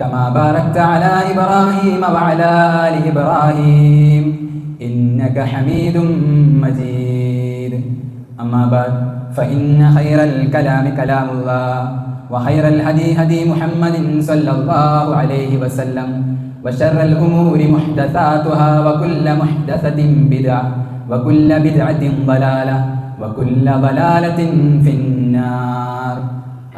كما باركت على إبراهيم وعلى آل إبراهيم إنك حميد مجيد. أما بعد فإن خير الكلام كلام الله وخير الهدي هدي محمد صلى الله عليه وسلم وشر الأمور محدثاتها وكل محدثة بدعة وكل بدعة ضلالة وكل ضلالة في النار.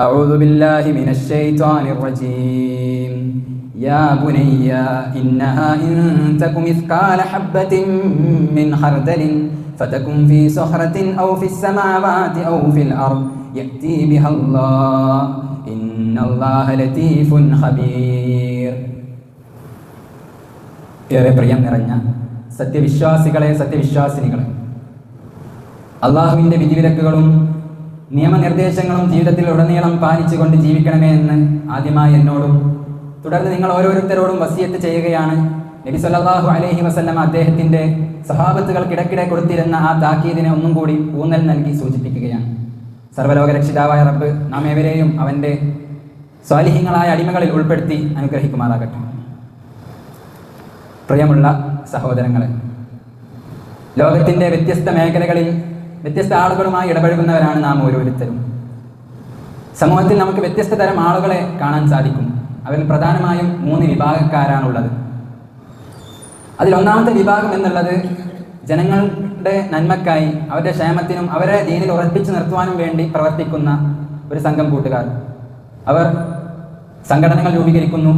أعوذ بالله من الشيطان الرجيم يا بني إنها إن تك مثقال حبة من خردل فتكن في صخرة أو في السماوات أو في الأرض يأتي بها الله إن الله لطيف خبير ഏറെ പ്രിയം നിറഞ്ഞ സത്യവിശ്വാസികളെ സത്യവിശ്വാസിനികളെ അള്ളാഹുവിൻ്റെ വിധിവിലക്കുകളും നിയമനിർദ്ദേശങ്ങളും ജീവിതത്തിൽ ഉടനീളം പാലിച്ചുകൊണ്ട് ജീവിക്കണമേ എന്ന് ആദ്യമായി എന്നോടും തുടർന്ന് നിങ്ങൾ ഓരോരുത്തരോടും വസിയത്ത് ചെയ്യുകയാണ്. നബി സല്ലല്ലാഹു അലൈഹി വസല്ലം അദ്ദേഹത്തിന്റെ സഹാബത്തുകൾക്കിടക്കിടെ കൊടുത്തിരുന്ന ആ താക്കീദിനെ ഒന്നും കൂടി ഊന്നൽ നൽകി സൂചിപ്പിക്കുകയാണ്. സർവലോക രക്ഷിതാവായ റബ്ബ് നാം ഏവരെയും അവന്റെ സ്വാലിഹ്യങ്ങളായ അടിമകളിൽ ഉൾപ്പെടുത്തി അനുഗ്രഹിക്കുമാറാകട്ടെ. പ്രിയമുള്ള സഹോദരങ്ങളെ ലോകത്തിന്റെ വ്യത്യസ്ത മേഖലകളിൽ വ്യത്യസ്ത ആളുകളുമായി ഇടപഴകുന്നവരാണ് നാം ഓരോരുത്തരും. സമൂഹത്തിൽ നമുക്ക് വ്യത്യസ്ത തരം ആളുകളെ കാണാൻ സാധിക്കും. അവരിൽ പ്രധാനമായും മൂന്ന് വിഭാഗക്കാരാണുള്ളത്. അതിൽ ഒന്നാമത്തെ വിഭാഗം എന്നുള്ളത് ജനങ്ങളുടെ നന്മക്കായി അവരുടെ ക്ഷേമത്തിനും അവരെ ദീനിൽ ഉറപ്പിച്ചു നിർത്തുവാനും വേണ്ടി പ്രവർത്തിക്കുന്ന ഒരു സംഘം കൂട്ടുകാർ. അവർ സംഘടനകൾ രൂപീകരിക്കുന്നു.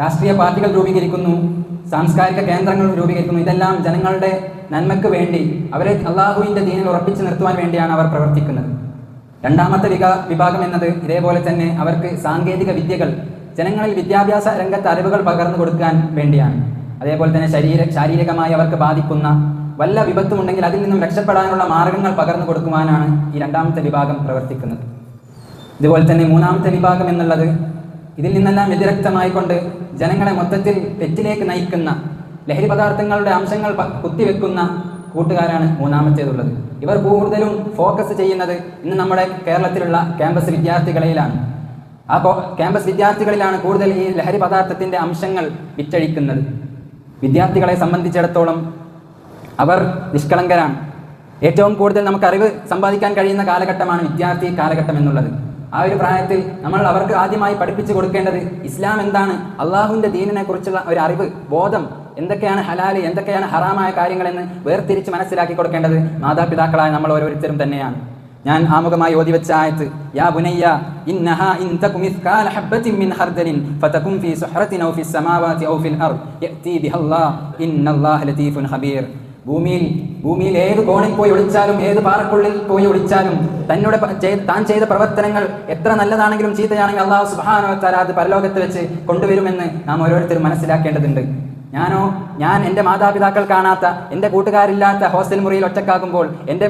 രാഷ്ട്രീയ പാർട്ടികൾ രൂപീകരിക്കുന്നു സാംസ്കാരിക കേന്ദ്രങ്ങൾ രൂപീകരിക്കുന്നു. ഇതെല്ലാം ജനങ്ങളുടെ നന്മയ്ക്ക് വേണ്ടി അവരെ അള്ളാഹുവിന്റെ ദീനിൽ ഉറപ്പിച്ചു നിർത്തുവാൻ വേണ്ടിയാണ് അവർ പ്രവർത്തിക്കുന്നത്. രണ്ടാമത്തെ വിക വിഭാഗം എന്നത് ഇതേപോലെ തന്നെ അവർക്ക് സാങ്കേതിക വിദ്യകൾ ജനങ്ങളിൽ വിദ്യാഭ്യാസ രംഗത്ത് അറിവുകൾ പകർന്നു കൊടുക്കാൻ വേണ്ടിയാണ്. അതേപോലെ തന്നെ ശരീര ശാരീരികമായി അവർക്ക് ബാധിക്കുന്ന വല്ല വിപത്തുമുണ്ടെങ്കിൽ അതിൽ നിന്നും രക്ഷപ്പെടാനുള്ള മാർഗങ്ങൾ പകർന്നു കൊടുക്കുവാനാണ് ഈ രണ്ടാമത്തെ വിഭാഗം പ്രവർത്തിക്കുന്നത്. ഇതുപോലെ തന്നെ മൂന്നാമത്തെ വിഭാഗം എന്നുള്ളത് ഇതിൽ നിന്നെല്ലാം വ്യതിരക്തമായിക്കൊണ്ട് ജനങ്ങളെ മൊത്തത്തിൽ തെറ്റിലേക്ക് നയിക്കുന്ന ലഹരി പദാർത്ഥങ്ങളുടെ അംശങ്ങൾ കുത്തിവെക്കുന്ന കൂട്ടുകാരാണ് മൂന്നാമത്തേതുള്ളത്. ഇവർ കൂടുതലും ഫോക്കസ് ചെയ്യുന്നത് ഇന്ന് നമ്മുടെ കേരളത്തിലുള്ള ക്യാമ്പസ് വിദ്യാർത്ഥികളിലാണ് ആ ക്യാമ്പസ് വിദ്യാർത്ഥികളിലാണ് കൂടുതൽ ഈ ലഹരി പദാർത്ഥത്തിന്റെ അംശങ്ങൾ വിറ്റഴിക്കുന്നത്. വിദ്യാർത്ഥികളെ സംബന്ധിച്ചിടത്തോളം അവർ നിഷ്കളങ്കരാണ്. ഏറ്റവും കൂടുതൽ നമുക്ക് അറിവ് സമ്പാദിക്കാൻ കഴിയുന്ന കാലഘട്ടമാണ് വിദ്യാർത്ഥി കാലഘട്ടം എന്നുള്ളത്. ആ ഒരു പ്രായത്തിൽ നമ്മൾ അവർക്ക് ആദ്യമായി പഠിപ്പിച്ചു കൊടുക്കേണ്ടത് ഇസ്ലാം എന്താണ്? അള്ളാഹുവിന്റെ ദീനിനെ കുറിച്ചുള്ള ഒരു അറിവ് ബോധം എന്തൊക്കെയാണ് ഹലാൽ എന്തൊക്കെയാണ് ഹറാമായ കാര്യങ്ങളെന്ന് വേർതിരിച്ച് മനസ്സിലാക്കി കൊടുക്കേണ്ടത് മാതാപിതാക്കളായ നമ്മൾ ഓരോരുത്തരും തന്നെയാണ്. ഞാൻ ആമുഖമായി ഓതി വെച്ച ആയത്ത് യാ ബുനയ്യ ഇന്നഹ ഇൻ തകും മിസ്കാല ഹബ്ബത്തിൻ മിൻ ഖർദലിൻ ഫതകും ഫീ സുഹ്റത്തിൻ ഔ ഫിസ് സമാവാതി ഔ ഫിൽ അർദ് യഅതി ബിഹല്ലാ ഇന്നല്ലാഹ ലതീഫുൻ ഖബീർ. ഭൂമിയിൽ ഭൂമിയിൽ ഏത് കോണിൽ പോയി ഒളിച്ചാലും ഏത് പാറക്കുള്ളിൽ പോയി ഒളിച്ചാലും തന്നോട് താൻ ചെയ്ത പ്രവർത്തനങ്ങൾ എത്ര നല്ലതാണെങ്കിലും ചീത്തയാണെങ്കിലും അള്ളാഹു സുഹാനോത്താൽ അത് പരലോകത്ത് വെച്ച് കൊണ്ടുവരുമെന്ന് നാം ഓരോരുത്തരും മനസ്സിലാക്കേണ്ടതുണ്ട്. ഞാനോ ഞാൻ എന്റെ മാതാപിതാക്കൾ കാണാത്ത എന്റെ കൂട്ടുകാരില്ലാത്ത ഹോസ്റ്റൽ മുറിയിൽ ഒറ്റക്കാകുമ്പോൾ എന്റെ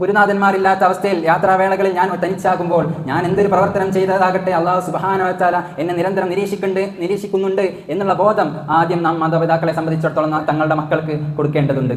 ഗുരുനാഥന്മാരില്ലാത്ത അവസ്ഥയിൽ യാത്രാവേളകളിൽ ഞാൻ തനിച്ചാകുമ്പോൾ ഞാൻ എന്തൊരു പ്രവർത്തനം ചെയ്തതാകട്ടെ അള്ളാഹു സുബാനവച്ചാല എന്നെ നിരന്തരം നിരീക്ഷിക്കുന്നുണ്ട് നിരീക്ഷിക്കുന്നുണ്ട് എന്നുള്ള ബോധം ആദ്യം നാം മാതാപിതാക്കളെ സംബന്ധിച്ചിടത്തോളം തങ്ങളുടെ മക്കൾക്ക് കൊടുക്കേണ്ടതുണ്ട്.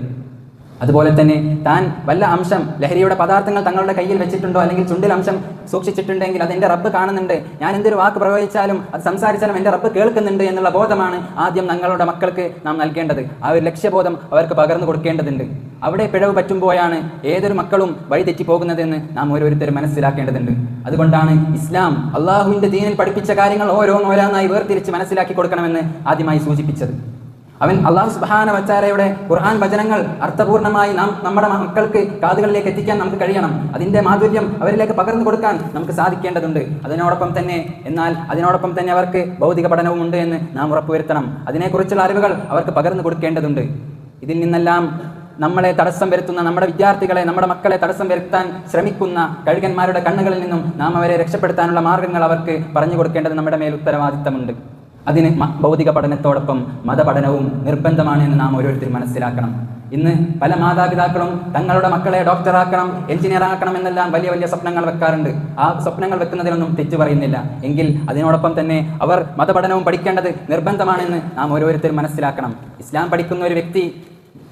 അതുപോലെ തന്നെ താൻ വല്ല അംശം ലഹരിയുടെ പദാർത്ഥങ്ങൾ തങ്ങളുടെ കയ്യിൽ വെച്ചിട്ടുണ്ടോ അല്ലെങ്കിൽ ചുണ്ടിൽ അംശം സൂക്ഷിച്ചിട്ടുണ്ടെങ്കിൽ അത് എന്റെ റബ്ബ് കാണുന്നുണ്ട് ഞാൻ എന്തൊരു വാക്ക് പ്രയോഗിച്ചാലും അത് സംസാരിച്ചാലും എന്റെ റബ്ബ് കേൾക്കുന്നുണ്ട് എന്നുള്ള ബോധമാണ് ആദ്യം ഞങ്ങളുടെ മക്കൾക്ക് നാം നൽകേണ്ടത്. ആ ഒരു ലക്ഷ്യബോധം അവർക്ക് പകർന്നു കൊടുക്കേണ്ടതുണ്ട്. അവിടെ പിഴവ് പറ്റുമ്പോഴാണ് ഏതൊരു മക്കളും വഴിതെറ്റി പോകുന്നതെന്ന് നാം ഓരോരുത്തരും മനസ്സിലാക്കേണ്ടതുണ്ട്. അതുകൊണ്ടാണ് ഇസ്ലാം അള്ളാഹുവിന്റെ ദീനിൽ പഠിപ്പിച്ച കാര്യങ്ങൾ ഓരോന്നോരോന്നായി വേർതിരിച്ച് മനസ്സിലാക്കി കൊടുക്കണമെന്ന് ആദ്യമായി സൂചിപ്പിച്ചത്. അവൻ അള്ളാഹു സുബാന വച്ചാരയുടെ ഖുർആൻ വചനങ്ങൾ അർത്ഥപൂർണമായി നാം നമ്മുടെ മക്കൾക്ക് കാതുകളിലേക്ക് എത്തിക്കാൻ നമുക്ക് കഴിയണം. അതിന്റെ മാധുര്യം അവരിലേക്ക് പകർന്നു കൊടുക്കാൻ നമുക്ക് സാധിക്കേണ്ടതുണ്ട്. അതിനോടൊപ്പം തന്നെ എന്നാൽ അതിനോടൊപ്പം തന്നെ അവർക്ക് ഭൗതിക പഠനവും ഉണ്ട് എന്ന് നാം ഉറപ്പുവരുത്തണം. അതിനെക്കുറിച്ചുള്ള അറിവുകൾ അവർക്ക് പകർന്നു കൊടുക്കേണ്ടതുണ്ട്. ഇതിൽ നിന്നെല്ലാം നമ്മളെ തടസ്സം വരുത്തുന്ന നമ്മുടെ വിദ്യാർത്ഥികളെ നമ്മുടെ മക്കളെ തടസ്സം വരുത്താൻ ശ്രമിക്കുന്ന കഴുകന്മാരുടെ കണ്ണുകളിൽ നിന്നും നാം അവരെ രക്ഷപ്പെടുത്താനുള്ള മാർഗങ്ങൾ അവർക്ക് പറഞ്ഞു കൊടുക്കേണ്ടത് നമ്മുടെ മേൽ ഉത്തരവാദിത്തമുണ്ട്. അതിന് ഭൗതിക പഠനത്തോടൊപ്പം മതപഠനവും നിർബന്ധമാണ് എന്ന് നാം ഓരോരുത്തരും മനസ്സിലാക്കണം. ഇന്ന് പല മാതാപിതാക്കളും തങ്ങളുടെ മക്കളെ ഡോക്ടറാക്കണം എഞ്ചിനീയർ ആക്കണം എന്നെല്ലാം വലിയ വലിയ സ്വപ്നങ്ങൾ വെക്കാറുണ്ട്. ആ സ്വപ്നങ്ങൾ വെക്കുന്നതിലൊന്നും തെറ്റു പറയുന്നില്ല. എങ്കിൽ അതിനോടൊപ്പം തന്നെ അവർ മതപഠനവും പഠിക്കേണ്ടത് നിർബന്ധമാണെന്ന് നാം ഓരോരുത്തരും മനസ്സിലാക്കണം. ഇസ്ലാം പഠിക്കുന്ന ഒരു വ്യക്തി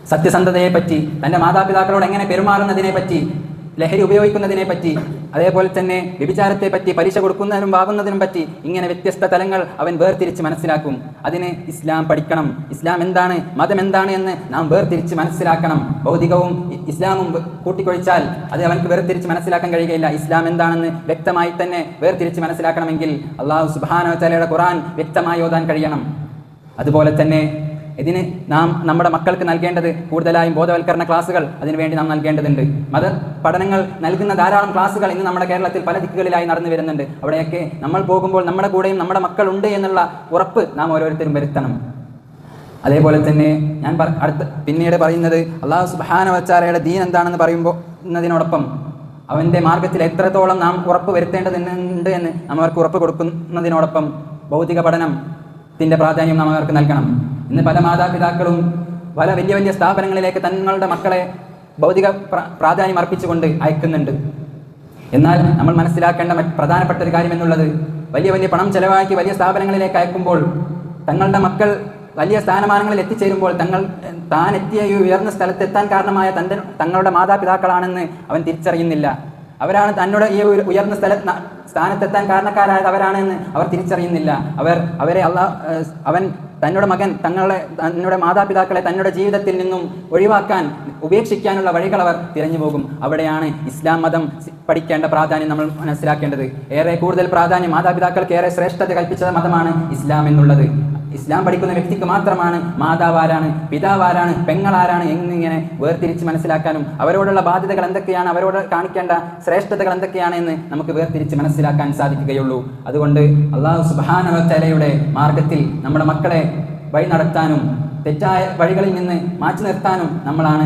സത്യസന്ധതയെ പറ്റി തന്റെ മാതാപിതാക്കളോട് എങ്ങനെ പെരുമാറുന്നതിനെ പറ്റി ലഹരി ഉപയോഗിക്കുന്നതിനെ പറ്റി അതേപോലെ തന്നെ വ്യഭിചാരത്തെ പറ്റി പലിശ കൊടുക്കുന്നതിനും വാങ്ങുന്നതിനും പറ്റി ഇങ്ങനെ വ്യത്യസ്ത തലങ്ങൾ അവൻ വേർതിരിച്ച് മനസ്സിലാക്കും. അതിന് ഇസ്ലാം പഠിക്കണം. ഇസ്ലാം എന്താണ്? മതം എന്താണ് എന്ന് നാം വേർതിരിച്ച് മനസ്സിലാക്കണം. ഭൗതികവും ഇസ്ലാമും കൂട്ടിക്കൊഴിച്ചാൽ അത് അവൻക്ക് വേർതിരിച്ച് മനസ്സിലാക്കാൻ കഴിയുകയില്ല. ഇസ്ലാം എന്താണെന്ന് വ്യക്തമായി തന്നെ വേർതിരിച്ച് മനസ്സിലാക്കണമെങ്കിൽ അള്ളാഹു സുബാനോ തലയുടെ ഖുറാൻ വ്യക്തമായി ഓതാൻ കഴിയണം. അതുപോലെ തന്നെ ഇതിന് നാം നമ്മുടെ മക്കൾക്ക് നൽകേണ്ടത് കൂടുതലായും ബോധവൽക്കരണ ക്ലാസ്സുകൾ അതിനുവേണ്ടി നാം നൽകേണ്ടതുണ്ട്. മത പഠനങ്ങൾ നൽകുന്ന ധാരാളം ക്ലാസ്സുകൾ ഇന്ന് നമ്മുടെ കേരളത്തിൽ പല ദിക്കുകളിലായി നടന്നു വരുന്നുണ്ട്. അവിടെയൊക്കെ നമ്മൾ പോകുമ്പോൾ നമ്മുടെ കൂടെയും നമ്മുടെ മക്കളുണ്ട് എന്നുള്ള ഉറപ്പ് നാം ഓരോരുത്തരും വരുത്തണം. അതേപോലെ തന്നെ ഞാൻ അടുത്ത പിന്നീട് പറയുന്നത് അള്ളാഹു സുബാന വച്ചാരയുടെ ദീൻ എന്താണെന്ന് പറയുമ്പോൾ എന്നതിനോടൊപ്പം അവന്റെ മാർഗത്തിൽ എത്രത്തോളം നാം ഉറപ്പ് വരുത്തേണ്ടതുണ്ട് എന്ന് നാം അവർക്ക് ഉറപ്പ് കൊടുക്കുന്നതിനോടൊപ്പം ഭൗതിക പഠനത്തിന്റെ പ്രാധാന്യം നാം അവർക്ക് നൽകണം. ഇന്ന് പല മാതാപിതാക്കളും പല വലിയ വലിയ സ്ഥാപനങ്ങളിലേക്ക് തങ്ങളുടെ മക്കളെ ഭൗതിക പ്രാധാന്യം അർപ്പിച്ചുകൊണ്ട് അയക്കുന്നുണ്ട്. എന്നാൽ നമ്മൾ മനസ്സിലാക്കേണ്ട പ്രധാനപ്പെട്ട ഒരു കാര്യം എന്നുള്ളത് വലിയ വലിയ പണം ചെലവാക്കി വലിയ സ്ഥാപനങ്ങളിലേക്ക് അയക്കുമ്പോൾ തങ്ങളുടെ മക്കൾ വലിയ സ്ഥാനമാനങ്ങളിൽ എത്തിച്ചേരുമ്പോൾ തങ്ങൾ താൻ എത്തിയ ഈ ഉയർന്ന സ്ഥലത്തെത്താൻ കാരണമായ തന്റെ തങ്ങളുടെ മാതാപിതാക്കളാണെന്ന് അവൻ തിരിച്ചറിയുന്നില്ല. അവരാണ് തന്നോട് ഈ ഉയർന്ന സ്ഥല സ്ഥാനത്തെത്താൻ കാരണക്കാരായത് അവരാണെന്ന് അവർ തിരിച്ചറിയുന്നില്ല. അവർ അവരെ അല്ല അവൻ തന്നോട് മകൻ തങ്ങളുടെ തന്നോട് മാതാപിതാക്കളെ തന്നോട് ജീവിതത്തിൽ നിന്നും ഒഴിവാക്കാൻ ഉപേക്ഷിക്കാനുള്ള വഴികൾ അവർ തിരഞ്ഞു പോകും. അവിടെയാണ് ഇസ്ലാം മതം പഠിക്കേണ്ട പ്രാധാന്യം നമ്മൾ മനസ്സിലാക്കേണ്ടത്. ഏറെ കൂടുതൽ പ്രാധാന്യം മാതാപിതാക്കൾക്ക് ഏറെ ശ്രേഷ്ഠത കൽപ്പിച്ച മതമാണ് ഇസ്ലാം എന്നുള്ളത്. ഇസ്ലാം പഠിക്കുന്ന വ്യക്തിക്ക് മാത്രമാണ് മാതാവാരാണ് പിതാവാരാണ് പെങ്ങളാരാണ് എന്നിങ്ങനെ വേർതിരിച്ച് മനസ്സിലാക്കാനും അവരോടുള്ള ബാധ്യതകൾ എന്തൊക്കെയാണ് അവരോട് കാണിക്കേണ്ട ശ്രേഷ്ഠതകൾ എന്തൊക്കെയാണ് എന്ന് നമുക്ക് വേർതിരിച്ച് മനസ്സിലാക്കാൻ സാധിക്കുകയുള്ളൂ. അതുകൊണ്ട് അള്ളാഹു സുബാനവത്തലയുടെ മാർഗത്തിൽ നമ്മുടെ മക്കളെ വഴി നടത്താനും തെറ്റായ വഴികളിൽ നിന്ന് മാറ്റി നിർത്താനും നമ്മളാണ്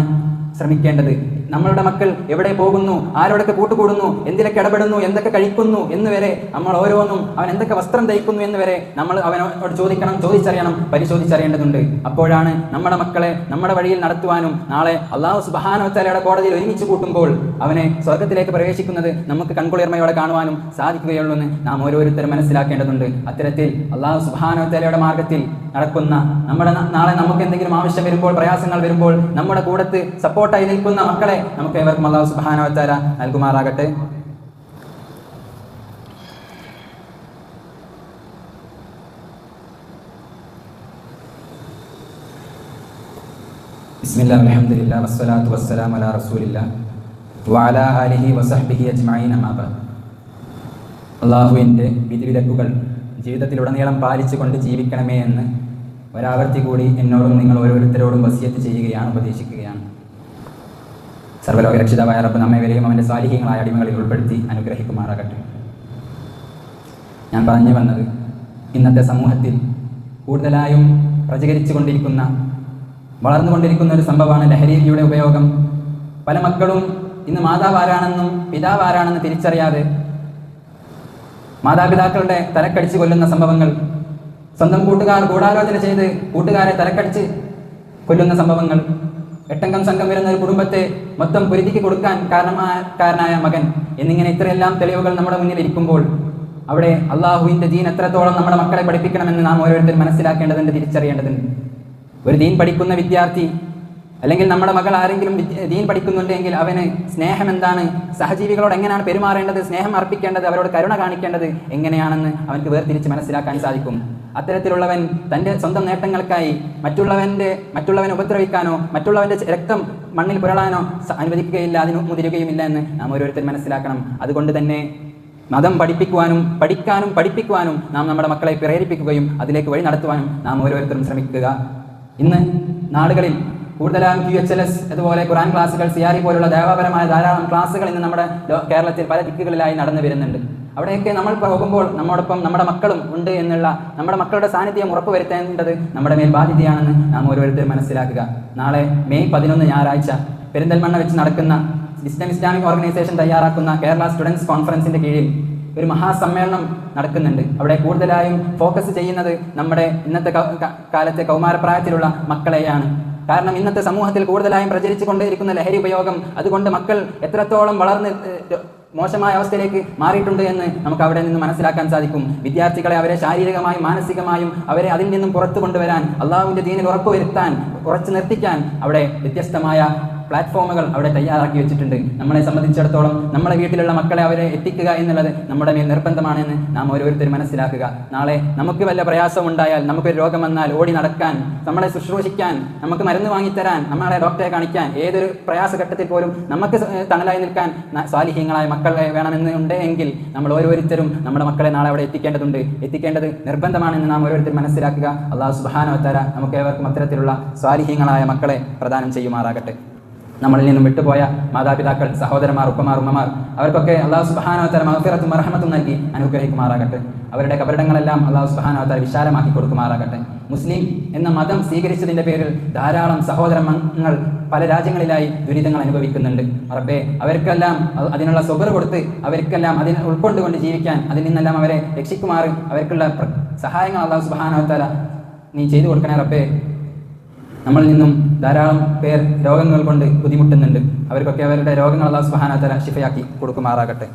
ശ്രമിക്കേണ്ടത്. നമ്മളുടെ മക്കൾ എവിടെ പോകുന്നു? ആരോടൊക്കെ കൂട്ടുകൂടുന്നു? എന്തിലൊക്കെ ഇടപെടുന്നു? എന്തൊക്കെ കഴിക്കുന്നു? എന്ന് വരെ നമ്മൾ ഓരോന്നും അവൻ എന്തൊക്കെ വസ്ത്രം ധരിക്കുന്നു എന്ന് വരെ നമ്മൾ അവനോട് ചോദിക്കണം ചോദിച്ചറിയണം പരിശോധിച്ചറിയേണ്ടതുണ്ട്. അപ്പോഴാണ് നമ്മുടെ മക്കളെ നമ്മുടെ വഴിയിൽ നടത്തുവാനും നാളെ അള്ളാഹു സുബാനോത്തലയുടെ കോടതിയിൽ ഒരുമിച്ച് കൂട്ടുമ്പോൾ അവനെ സ്വർഗത്തിലേക്ക് പ്രവേശിക്കുന്നത് നമുക്ക് കൺകുളിർമയോടെ കാണുവാനും സാധിക്കുകയുള്ളൂ എന്ന് നാം ഓരോരുത്തരും മനസ്സിലാക്കേണ്ടതുണ്ട്. അത്തരത്തിൽ അള്ളാഹു സുബാനോത്തലയുടെ മാർഗത്തിൽ നടക്കുന്ന നമ്മുടെ നാളെ നമുക്ക് എന്തെങ്കിലും ആവശ്യം വരുമ്പോൾ പ്രയാസങ്ങൾ വരുമ്പോൾ നമ്മുടെ കൂടത്ത് സപ്പോർട്ടായി നിൽക്കുന്ന മക്കളെ നമുക്ക് ഏവർക്കും അള്ളാഹു സുബാനവത്താര നൽകുമാറാകട്ടെ. ബിസ്മില്ലാ അൽഹംദുലില്ലാ വസ്സലാത്തു വസ്സലാമു അലാ റസൂലില്ലാ ബഅദ്. അള്ളാഹുവിന്റെ വിധിവിലക്കുകൾ ജീവിതത്തിലുടനീളം പാലിച്ചുകൊണ്ട് ജീവിക്കണമേ എന്ന് ഒരാവർത്തി കൂടി എന്നോടും നിങ്ങൾ ഓരോരുത്തരോടും വസിയത്ത് ചെയ്യുകയാണ് ഉപദേശിക്കുകയാണ് സർവലോക രക്ഷിതാവായ റബ്ബ് നമ്മെ വരെയും അവന്റെ സ്വാലിഹ്യങ്ങളായ അടിമകളിൽ ഉൾപ്പെടുത്തി അനുഗ്രഹിക്കുമാറാകട്ടെ. ഞാൻ പറഞ്ഞു വന്നത് ഇന്നത്തെ സമൂഹത്തിൽ കൂടുതലായും പ്രചരിച്ചു കൊണ്ടിരിക്കുന്ന വളർന്നുകൊണ്ടിരിക്കുന്ന ഒരു സംഭവമാണ് ലഹരിയുടെ ഉപയോഗം. പല മക്കളും ഇന്ന് മാതാവാരാണെന്നും പിതാവാരാണെന്ന് തിരിച്ചറിയാതെ മാതാപിതാക്കളുടെ തലക്കടിച്ച് കൊല്ലുന്ന സംഭവങ്ങൾ സ്വന്തം കൂട്ടുകാർ ഗൂഢാലോചന ചെയ്ത് കൂട്ടുകാരെ തലക്കടിച്ച് കൊല്ലുന്ന സംഭവങ്ങൾ എട്ടംഗം സംഘം വരുന്ന ഒരു കുടുംബത്തെ മൊത്തം പൊരുതിക്ക് കൊടുക്കാൻ കാരണമായ മകൻ. എന്നിങ്ങനെ ഇത്രയെല്ലാം തെളിവുകൾ നമ്മുടെ മുന്നിൽ ഇരിക്കുമ്പോൾ അവിടെ അള്ളാഹുവിന്റെ ദീൻ എത്രത്തോളം നമ്മുടെ മക്കളെ പഠിപ്പിക്കണമെന്ന് നാം ഓരോരുത്തരും മനസ്സിലാക്കേണ്ടതുണ്ട് തിരിച്ചറിയേണ്ടതുണ്ട്. ഒരു ദീൻ പഠിക്കുന്ന വിദ്യാർത്ഥി അല്ലെങ്കിൽ നമ്മുടെ മകൾ ആരെങ്കിലും ദീൻ പഠിക്കുന്നുണ്ടെങ്കിൽ അവന് സ്നേഹം എന്താണ്? സഹജീവികളോട് എങ്ങനെയാണ് പെരുമാറേണ്ടത്? സ്നേഹം അർപ്പിക്കേണ്ടത്? അവരോട് കരുണ കാണിക്കേണ്ടത്? എങ്ങനെയാണെന്ന് അവനക്ക് വേർതിരിച്ച് മനസ്സിലാക്കാൻ സാധിക്കും. അത്തരത്തിലുള്ളവൻ തന്റെ സ്വന്തം നേട്ടങ്ങൾക്കായി മറ്റുള്ളവന്റെ മറ്റുള്ളവനെ ഉപദ്രവിക്കാനോ മറ്റുള്ളവന്റെ രക്തം മണ്ണിൽ പുരളാനോ അനുവദിക്കുകയില്ല അതിന് മുതിരുകയുമില്ല എന്ന് നാം ഓരോരുത്തർ മനസ്സിലാക്കണം. അതുകൊണ്ട് തന്നെ മതം പഠിപ്പിക്കുവാനും പഠിക്കാനും പഠിപ്പിക്കുവാനും നാം നമ്മുടെ മക്കളെ പ്രേരിപ്പിക്കുകയും അതിലേക്ക് വഴി നടത്തുവാനും നാം ഓരോരുത്തരും ശ്രമിക്കുക. ഇന്ന് നാടുകളിൽ കൂടുതലായും ക്യു എച്ച് എൽ എസ് അതുപോലെ ഖുറാൻ ക്ലാസ്സുകൾ സിയാറി പോലുള്ള ദേവാപരമായ ധാരാളം ക്ലാസ്സുകൾ ഇന്ന് നമ്മുടെ കേരളത്തിൽ പല ദിക്കുകളിലായി നടന്നു വരുന്നുണ്ട്. അവിടെയൊക്കെ നമ്മൾ പോകുമ്പോൾ നമ്മോടൊപ്പം നമ്മുടെ മക്കളും ഉണ്ട് എന്നുള്ള നമ്മുടെ മക്കളുടെ സാന്നിധ്യം ഉറപ്പുവരുത്തേണ്ടത് നമ്മുടെ മേൽ ബാധ്യതയാണെന്ന് നാം ഓരോരുത്തരും മനസ്സിലാക്കുക. നാളെ മെയ് പതിനൊന്ന് ഞായറാഴ്ച പെരിന്തൽമണ്ണ വെച്ച് നടക്കുന്ന ഇസ്ലാം ഇസ്ലാമിക് ഓർഗനൈസേഷൻ തയ്യാറാക്കുന്ന കേരള സ്റ്റുഡൻസ് കോൺഫറൻസിന്റെ കീഴിൽ ഒരു മഹാസമ്മേളനം നടക്കുന്നുണ്ട്. അവിടെ കൂടുതലായും ഫോക്കസ് ചെയ്യുന്നത് നമ്മുടെ ഇന്നത്തെ കാലത്തെ കൗമാരപ്രായത്തിലുള്ള മക്കളെയാണ്. കാരണം ഇന്നത്തെ സമൂഹത്തിൽ കൂടുതലായും പ്രചരിച്ചു കൊണ്ടേയിരിക്കുന്ന ലഹരി ഉപയോഗം അതുകൊണ്ട് മക്കൾ എത്രത്തോളം വളർന്ന് മോശമായ അവസ്ഥയിലേക്ക് മാറിയിട്ടുണ്ട് എന്ന് നമുക്ക് അവിടെ നിന്ന് മനസ്സിലാക്കാൻ സാധിക്കും. വിദ്യാർത്ഥികളെ അവരെ ശാരീരികമായും മാനസികമായും അവരെ അതിൽ നിന്നും പുറത്തു കൊണ്ടുവരാൻ അള്ളാഹുവിന്റെ ദീനിൽ ഉറപ്പുവരുത്താൻ ഉറച്ചു നിർത്തിക്കാൻ അവിടെ വ്യത്യസ്തമായ പ്ലാറ്റ്ഫോമുകൾ അവിടെ തയ്യാറാക്കി വെച്ചിട്ടുണ്ട്. നമ്മളെ സംബന്ധിച്ചിടത്തോളം നമ്മുടെ വീട്ടിലുള്ള മക്കളെ അവരെ എത്തിക്കുക എന്നുള്ളത് നമ്മുടെ മേൽ നിർബന്ധമാണെന്ന് നാം ഓരോരുത്തരും മനസ്സിലാക്കുക. നാളെ നമുക്ക് വല്ല പ്രയാസം ഉണ്ടായാൽ നമുക്കൊരു രോഗം വന്നാൽ ഓടി നടക്കാൻ നമ്മളെ ശുശ്രൂഷിക്കാൻ നമുക്ക് മരുന്ന് വാങ്ങിത്തരാൻ നമ്മളെ ഡോക്ടറെ കാണിക്കാൻ ഏതൊരു പ്രയാസഘട്ടത്തിൽ പോലും നമുക്ക് തണലായി നിൽക്കാൻ സ്വാലിഹ്യങ്ങളായ മക്കളെ വേണമെന്ന് ഉണ്ട് എങ്കിൽ നമ്മൾ ഓരോരുത്തരും നമ്മുടെ മക്കളെ നാളെ അവിടെ എത്തിക്കേണ്ടതുണ്ട്. എത്തിക്കേണ്ടത് നിർബന്ധമാണെന്ന് നാം ഓരോരുത്തരും മനസ്സിലാക്കുക. അള്ളാഹു സുബാനോ തര നമുക്ക് ഏവർക്കും അത്തരത്തിലുള്ള സ്വാലിഹ്യങ്ങളായ മക്കളെ പ്രദാനം ചെയ്യുമാറാകട്ടെ. നമ്മളിൽ നിന്നും വിട്ടുപോയ മാതാപിതാക്കൾ സഹോദരന്മാർ ഉപ്പമാർ ഉമ്മമാർ അവർക്കൊക്കെ അള്ളാഹു സുബാനോത്തര മഹഫിറത്തും അർഹമത്തും നൽകി അനുഗ്രഹിക്കുമാറാകട്ടെ. അവരുടെ കബറിടങ്ങളെല്ലാം അള്ളാഹു സുബാനോത്തര വിശാലമാക്കി കൊടുക്കുമാറാകട്ടെ. മുസ്ലിം എന്ന മതം സ്വീകരിച്ചതിന്റെ പേരിൽ ധാരാളം സഹോദരങ്ങൾ പല രാജ്യങ്ങളിലായി ദുരിതങ്ങൾ അനുഭവിക്കുന്നുണ്ട്. റബ്ബേ അവർക്കെല്ലാം അതിനുള്ള സ്വബർ കൊടുത്ത് അവർക്കെല്ലാം അതിനെ ഉൾക്കൊണ്ടുകൊണ്ട് ജീവിക്കാൻ അതിൽ നിന്നെല്ലാം അവരെ രക്ഷിക്കുമാറ് അവർക്കുള്ള സഹായങ്ങൾ അള്ളാഹു സുബാനോത്തര നീ ചെയ്തു കൊടുക്കണേ റബ്ബേ. നമ്മളിൽ നിന്നും ധാരാളം പേർ രോഗങ്ങൾ കൊണ്ട് ബുദ്ധിമുട്ടുന്നുണ്ട് അവർക്കൊക്കെ അവരുടെ രോഗങ്ങൾ അള്ളാഹു സുബാനത്തല ശിഫയാക്കി കൊടുക്കുമാറാകട്ടെ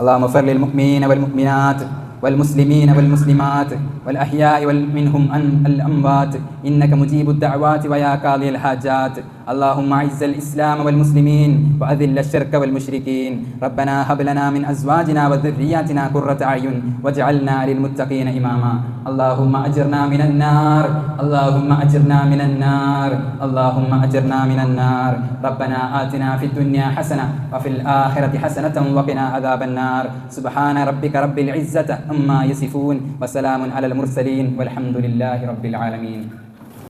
അള്ളാഹു മുഫർലിൽ മുഹ്മീൻ വൽ മുഹ്മിനാത്ത് والمسلمين والمسلمات والأحياء منهم الأموات إنك مجيب الدعوات ويا قاضي الحاجات اللهم اعز الإسلام والمسلمين وأذل الشرك والمشركين. ربنا هب لنا من أزواجنا وذرياتنا قرة أعين واجعلنا للمتقين إماما. اللهم أجرنا من النار. اللهم أجرنا من النار. اللهم أجرنا من النار. ربنا آتنا في الدنيا حسنة وفي الآخرة حسنة وقنا عذاب النار. سبحان ربك رب العزة أما يصفون وسلام على المرسلين والحمد لله رب العالمين.